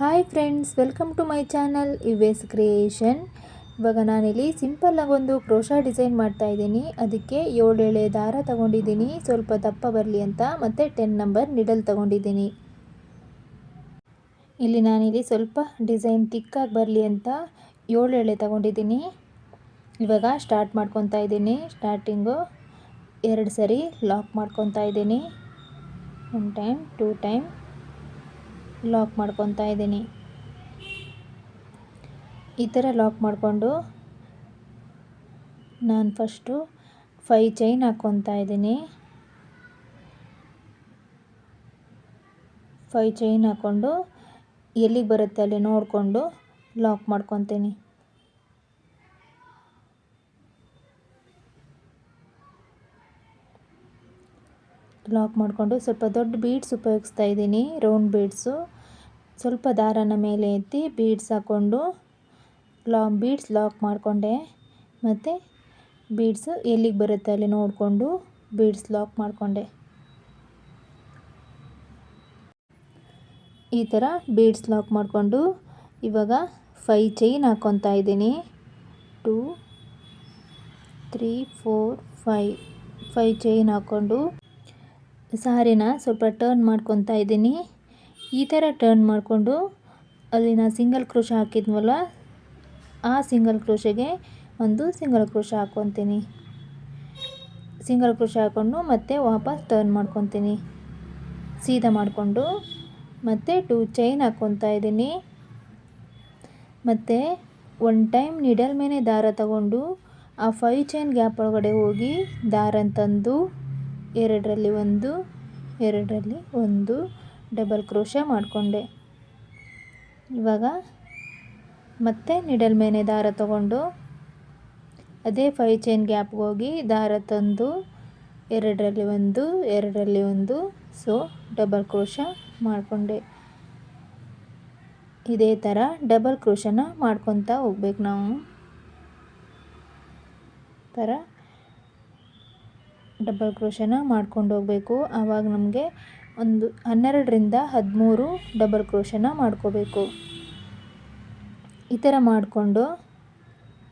Hi friends welcome to my channel ಇವೆಸ್ creation ಇವಾಗ ನಾನಿಲ್ಲಿ ಸಿಂಪಲ್ಲಾಗಿ ಒಂದು ಕ್ರೋಶಾ ಡಿಸೈನ್ ಮಾಡ್ತಾ ಇದ್ದೀನಿ. ಅದಕ್ಕೆ ಏಳು ಎಳೆ ದಾರ ತಗೊಂಡಿದ್ದೀನಿ. ಸ್ವಲ್ಪ ದಪ್ಪ ಬರಲಿ ಅಂತ ಮತ್ತು ಟೆನ್ ನಂಬರ್ ನಿಡಲ್ ತಗೊಂಡಿದ್ದೀನಿ. ಇಲ್ಲಿ ನಾನಿಲ್ಲಿ ಸ್ವಲ್ಪ ಡಿಸೈನ್ ತಿಕ್ಕಾಗಿ ಬರಲಿ ಅಂತ ಏಳು ಎಳೆ ತಗೊಂಡಿದ್ದೀನಿ. ಇವಾಗ ಸ್ಟಾರ್ಟ್ ಮಾಡ್ಕೊತಾ ಇದ್ದೀನಿ. ಸ್ಟಾರ್ಟಿಂಗು ಎರಡು ಸರಿ ಲಾಕ್ ಮಾಡ್ಕೊತಾ ಇದ್ದೀನಿ. One time two time lock ಮಾಡ್ಕೊತಾ ಇದ್ದೀನಿ. ಈ ಥರ ಲಾಕ್ ಮಾಡಿಕೊಂಡು ನಾನು ಫಸ್ಟು ಫೈ ಚೈನ್ ಹಾಕ್ಕೊತಾ ಇದ್ದೀನಿ. ಫೈ ಚೈನ್ ಹಾಕ್ಕೊಂಡು ಎಲ್ಲಿಗೆ ಬರುತ್ತೆ ಅಲ್ಲಿ ನೋಡಿಕೊಂಡು ಲಾಕ್ ಮಾಡ್ಕೊತೀನಿ. ಲಾಕ್ ಮಾಡಿಕೊಂಡು ಸ್ವಲ್ಪ ದೊಡ್ಡ ಬೀಡ್ಸ್ ಉಪಯೋಗಿಸ್ತಾ ಇದ್ದೀನಿ ರೌಂಡ್ ಬೀಡ್ಸು ಸ್ವಲ್ಪ ದಾರನ ಮೇಲೆ ಎತ್ತಿ ಬೀಡ್ಸ್ ಹಾಕ್ಕೊಂಡು ಲಾ ಬೀಡ್ಸ್ ಲಾಕ್ ಮಾಡಿಕೊಂಡೆ. ಮತ್ತು ಬೀಡ್ಸು ಎಲ್ಲಿಗೆ ಬರುತ್ತೆ ಅಲ್ಲಿ ನೋಡಿಕೊಂಡು ಬೀಡ್ಸ್ ಲಾಕ್ ಮಾಡಿಕೊಂಡೆ. ಈ ಥರ ಬೀಡ್ಸ್ ಲಾಕ್ ಮಾಡಿಕೊಂಡು ಇವಾಗ ಫೈ ಚೈನ್ ಹಾಕ್ಕೊತಾ ಇದ್ದೀನಿ. Two three four five five chain ಹಾಕ್ಕೊಂಡು ಸಾರಿನ ಸ್ವಲ್ಪ ಟರ್ನ್ ಮಾಡ್ಕೊತಾ ಇದ್ದೀನಿ. ಈ ಥರ ಟರ್ನ್ ಮಾಡಿಕೊಂಡು ಅಲ್ಲಿ ನಾನು ಸಿಂಗಲ್ ಕ್ರೋಶ ಹಾಕಿದ್ವಲ್ಲ, ಆ ಸಿಂಗಲ್ ಕ್ರೋಶಗೆ ಒಂದು ಸಿಂಗಲ್ ಕ್ರೋಶ ಹಾಕ್ಕೊತೀನಿ ಸಿಂಗಲ್ ಕ್ರೋಶ ಹಾಕ್ಕೊಂಡು ಮತ್ತೆ ವಾಪಸ್ ಟರ್ನ್ ಮಾಡ್ಕೊತೀನಿ. ಸೀದಾ ಮಾಡಿಕೊಂಡು ಮತ್ತು ಟೂ ಚೈನ್ ಹಾಕ್ಕೊತಾ ಇದ್ದೀನಿ. ಮತ್ತು ಒನ್ ಟೈಮ್ ನಿಡಲ್ ಮೇಲೆ ದಾರ ತಗೊಂಡು ಆ ಫೈ ಚೈನ್ ಗ್ಯಾಪ್ ಒಳಗಡೆ ಹೋಗಿ ದಾರನ ತಂದು ಎರಡರಲ್ಲಿ ಒಂದು ಎರಡರಲ್ಲಿ ಒಂದು ಡಬಲ್ ಕ್ರೋಶ ಮಾಡಿಕೊಂಡೆ. ಇವಾಗ ಮತ್ತೆ ನಿಡಲ್ ಮೇಲೆ ದಾರ ತಗೊಂಡು ಅದೇ ಫೈ ಚೈನ್ ಗ್ಯಾಪ್ಗೆ ಹೋಗಿ ದಾರ ತಂದು ಎರಡರಲ್ಲಿ ಒಂದು ಎರಡರಲ್ಲಿ ಒಂದು ಸೊ ಡಬಲ್ ಕ್ರೋಶ ಮಾಡಿಕೊಂಡೆ. ಇದೇ ಥರ ಡಬಲ್ ಕ್ರೋಶನ ಮಾಡ್ಕೊತಾ ಹೋಗ್ಬೇಕು ನಾವು. ಥರ ಡಬಲ್ ಕ್ರೋಶನ ಮಾಡ್ಕೊಂಡು ಹೋಗಬೇಕು. ಆವಾಗ ನಮಗೆ ಒಂದು ಹನ್ನೆರಡರಿಂದ ಹದಿಮೂರು ಡಬಲ್ ಕ್ರೋಶನ ಮಾಡ್ಕೋಬೇಕು. ಈ ಥರ ಮಾಡಿಕೊಂಡು,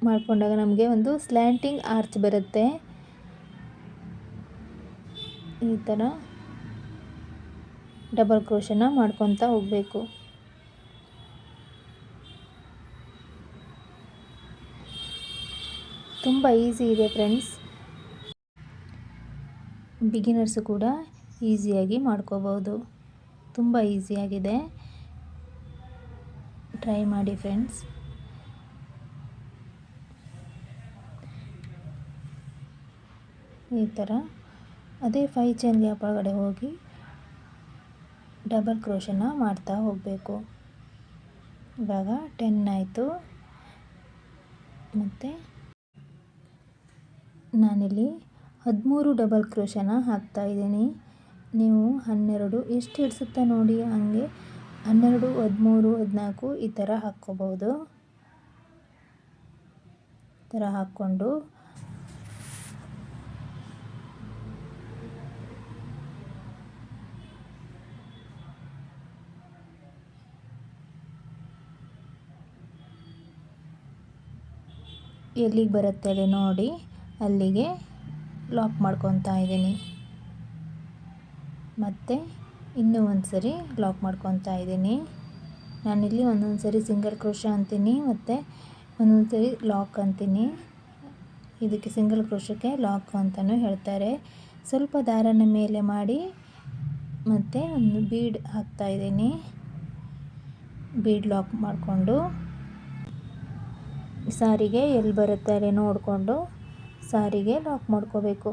ಮಾಡಿಕೊಂಡಾಗ ನಮಗೆ ಒಂದು ಸ್ಲ್ಯಾಂಟಿಂಗ್ ಆರ್ಚ್ ಬರುತ್ತೆ. ಈ ಥರ ಡಬಲ್ ಕ್ರೋಶನ ಮಾಡ್ಕೊತಾ ಹೋಗಬೇಕು. ತುಂಬ ಈಸಿ ಇದೆ ಫ್ರೆಂಡ್ಸ್ ಬಿಗಿನರ್ಸು ಕೂಡ ಈಸಿಯಾಗಿ ಮಾಡ್ಕೋಬೋದು ತುಂಬ ಈಸಿಯಾಗಿದೆ ಟ್ರೈ ಮಾಡಿ ಫ್ರೆಂಡ್ಸ್ ಈ ಥರ ಅದೇ ಫೈ ಚೈನ್ ಗ್ಯಾಪ್ ಒಳಗಡೆ ಹೋಗಿ ಡಬಲ್ ಕ್ರೋಶನ ಮಾಡ್ತಾ ಹೋಗಬೇಕು. ಇವಾಗ ಟೆನ್ ಆಯಿತು. ಮತ್ತು ನಾನಿಲ್ಲಿ ಹದಿಮೂರು ಡಬಲ್ ಕ್ರೋಶನ ಹಾಕ್ತಾಯಿದ್ದೀನಿ ನೀವು ಹನ್ನೆರಡು ಎಷ್ಟು ಹಿಡಿಸುತ್ತೆ ನೋಡಿ, ಹಾಗೆ ಹನ್ನೆರಡು, ಹದಿಮೂರು, ಹದಿನಾಲ್ಕು ಈ ಥರ ಹಾಕ್ಕೋಬೋದು. ಈ ಥರ ಹಾಕ್ಕೊಂಡು ಎಲ್ಲಿಗೆ ಬರುತ್ತೆ ನೋಡಿ, ಅಲ್ಲಿಗೆ ಲಾಕ್ ಮಾಡ್ಕೊತಾ ಇದ್ದೀನಿ. ಮತ್ತು ಇನ್ನೂ ಒಂದು ಸರಿ ಲಾಕ್ ಮಾಡ್ಕೊತಾ ಇದ್ದೀನಿ. ನಾನಿಲ್ಲಿ ಒಂದೊಂದು ಸರಿ ಸಿಂಗಲ್ ಕ್ರೋಶ ಅಂತೀನಿ, ಮತ್ತು ಒಂದೊಂದು ಸರಿ ಲಾಕ್ ಅಂತೀನಿ. ಇದಕ್ಕೆ ಸಿಂಗಲ್ ಕ್ರೋಶಕ್ಕೆ ಲಾಕ್ ಅಂತಲೂ ಹೇಳ್ತಾರೆ. ಸ್ವಲ್ಪ ದಾರನ ಮೇಲೆ ಮಾಡಿ, ಮತ್ತು ಒಂದು ಬೀಡ್ ಹಾಕ್ತಾ ಇದ್ದೀನಿ. ಬೀಡ್ ಲಾಕ್ ಮಾಡಿಕೊಂಡು ಸಾರಿಗೆ ಎಲ್ಲಿ ಬರುತ್ತೆ ಅಲ್ಲಿ ನೋಡಿಕೊಂಡು ಸಾರಿಗೆ ಲಾಕ್ ಮಾಡ್ಕೋಬೇಕು.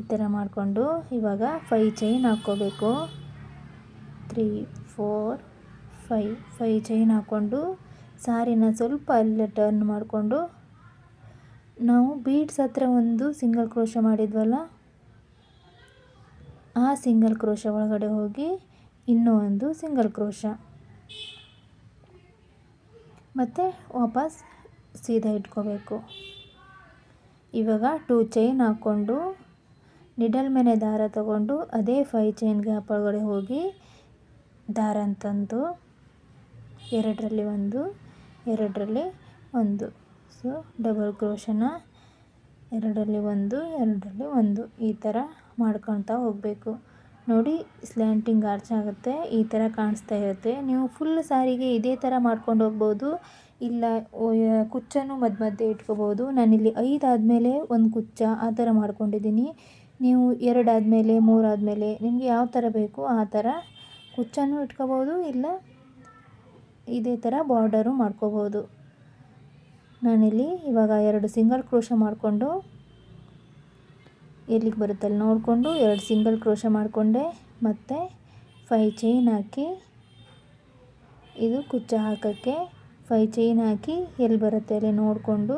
ಈ ಥರ ಮಾಡಿಕೊಂಡು ಇವಾಗ ಫೈ ಚೈನ್ ಹಾಕ್ಕೋಬೇಕು. Three four five five chain ಹಾಕ್ಕೊಂಡು ಸಾರಿನ ಸ್ವಲ್ಪ ಅಲ್ಲಿ ಟರ್ನ್ ಮಾಡಿಕೊಂಡು ನಾವು ಬೀಡ್ಸ್ ಹತ್ರ ಒಂದು ಸಿಂಗಲ್ ಕ್ರೋಶ ಮಾಡಿದ್ವಲ್ಲ, ಆ ಸಿಂಗಲ್ ಕ್ರೋಶ ಒಳಗಡೆ ಹೋಗಿ ಇನ್ನೂ ಒಂದು ಸಿಂಗಲ್ ಕ್ರೋಶ ಮತ್ತು ವಾಪಸ್ ಸೀದಾ ಇಟ್ಕೋಬೇಕು. ಇವಾಗ ಟೂ ಚೈನ್ ಹಾಕ್ಕೊಂಡು ನಿಡಲ್ ಮೇಲೆ ದಾರ ತಗೊಂಡು, ಅದೇ ಫೈ ಚೈನ್ ಗ್ಯಾಪ್ ಒಳಗಡೆ ಹೋಗಿ ದಾರ ತಂದು ಎರಡರಲ್ಲಿ ಒಂದು ಎರಡರಲ್ಲಿ ಒಂದು. ಸೊ ಡಬಲ್ ಕ್ರೋಶನ ಎರಡರಲ್ಲಿ ಒಂದು ಎರಡರಲ್ಲಿ ಒಂದು. ಈ ಥರ ಮಾಡ್ಕೊಳ್ತಾ ಹೋಗಬೇಕು. ನೋಡಿ ಸ್ಲ್ಯಾಂಟಿಂಗ್ ಆರ್ಚ್ ಆಗುತ್ತೆ, ಈ ಥರ ಕಾಣಿಸ್ತಾ ಇರುತ್ತೆ. ನೀವು ಫುಲ್ ಸಾರಿಗೆ ಇದೇ ಥರ ಮಾಡ್ಕೊಂಡು ಹೋಗ್ಬೋದು. ಇಲ್ಲ ಕುಚ್ಚನ್ನು ಮಧ್ಯ ಮಧ್ಯೆ ಇಟ್ಕೋಬೋದು. ನಾನಿಲ್ಲಿ ಐದು ಆದಮೇಲೆ ಒಂದು ಕುಚ್ಚ ಆ ಥರ ಮಾಡ್ಕೊಂಡಿದ್ದೀನಿ. ನೀವು ಎರಡು ಆದಮೇಲೆ, ಮೂರು ಆದಮೇಲೆ ನಿಮಗೆ ಯಾವ ಥರ ಬೇಕು ಆ ಥರ ಕುಚ್ಚನ್ನು ಇಟ್ಕೋಬೋದು. ಇಲ್ಲ, ಇದೇ ಥರ ಬಾರ್ಡರು ಮಾಡ್ಕೋಬೋದು. ನಾನಿಲ್ಲಿ ಇವಾಗ ಎರಡು ಸಿಂಗಲ್ ಕ್ರೋಶ ಮಾಡಿಕೊಂಡು ಎಲ್ಲಿಗೆ ಬರುತ್ತೆ ಅಲ್ಲಿ ನೋಡಿಕೊಂಡು ಎರಡು ಸಿಂಗಲ್ ಕ್ರೋಶ ಮಾಡಿಕೊಂಡೆ. ಮತ್ತು ಫೈ ಚೈನ್ ಹಾಕಿ ಇದು ಕುಚ್ಚ ಹಾಕೋಕ್ಕೆ ಫೈ ಚೈನ್ ಹಾಕಿ ಎಲ್ಲಿ ಬರುತ್ತೆ ಅಲ್ಲಿ ನೋಡಿಕೊಂಡು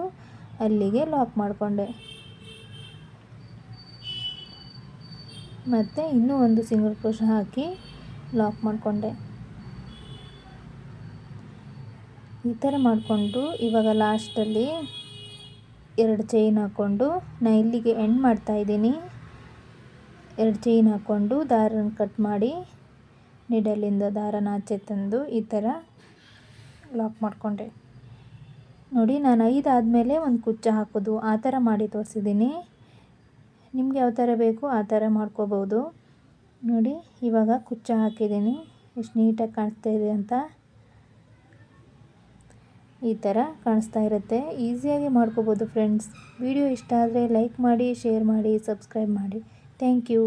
ಅಲ್ಲಿಗೆ ಲಾಕ್ ಮಾಡಿಕೊಂಡೆ. ಮತ್ತು ಇನ್ನೂ ಒಂದು ಸಿಂಗಲ್ ಕ್ರೋಶ ಹಾಕಿ ಲಾಕ್ ಮಾಡಿಕೊಂಡೆ. ಈ ಥರ ಮಾಡಿಕೊಂಡು ಇವಾಗ ಲಾಸ್ಟಲ್ಲಿ ಎರಡು ಚೈನ್ ಹಾಕ್ಕೊಂಡು ನಾನು ಇಲ್ಲಿಗೆ ಎಂಡ್ ಮಾಡ್ತಾಯಿದ್ದೀನಿ ಎರಡು ಚೈನ್ ಹಾಕ್ಕೊಂಡು ದಾರನ ಕಟ್ ಮಾಡಿ ನಿಡಲಿಂದ ದಾರನ ಆಚೆ ತಂದು ಈ ಥರ ಲಾಕ್ ಮಾಡಿಕೊಂಡೆ. ನೋಡಿ ನಾನು ಐದು ಆದಮೇಲೆ ಒಂದು ಕುಚ್ಚ ಹಾಕೋದು, ಆ ಥರ ಮಾಡಿ ತೋರಿಸಿದ್ದೀನಿ ನಿಮ್ಗೆ ಯಾವ ಥರ ಬೇಕು ಆ ಥರ ಮಾಡ್ಕೋಬೋದು. ನೋಡಿ ಇವಾಗ ಕುಚ್ಚ ಹಾಕಿದ್ದೀನಿ ಎಷ್ಟು ನೀಟಾಗಿ ಕಾಣಿಸ್ತಾ ಇದೆ ಅಂತ. ಈ ಥರ ಕಾಣಿಸ್ತಾ ಇರುತ್ತೆ. ಈಸಿಯಾಗಿ ಮಾಡ್ಕೋಬೋದು ಫ್ರೆಂಡ್ಸ್ ವಿಡಿಯೋ ಇಷ್ಟ ಆದರೆ ಲೈಕ್ ಮಾಡಿ ಶೇರ್ ಮಾಡಿ ಸಬ್ಸ್ಕ್ರೈಬ್ ಮಾಡಿ. Thank you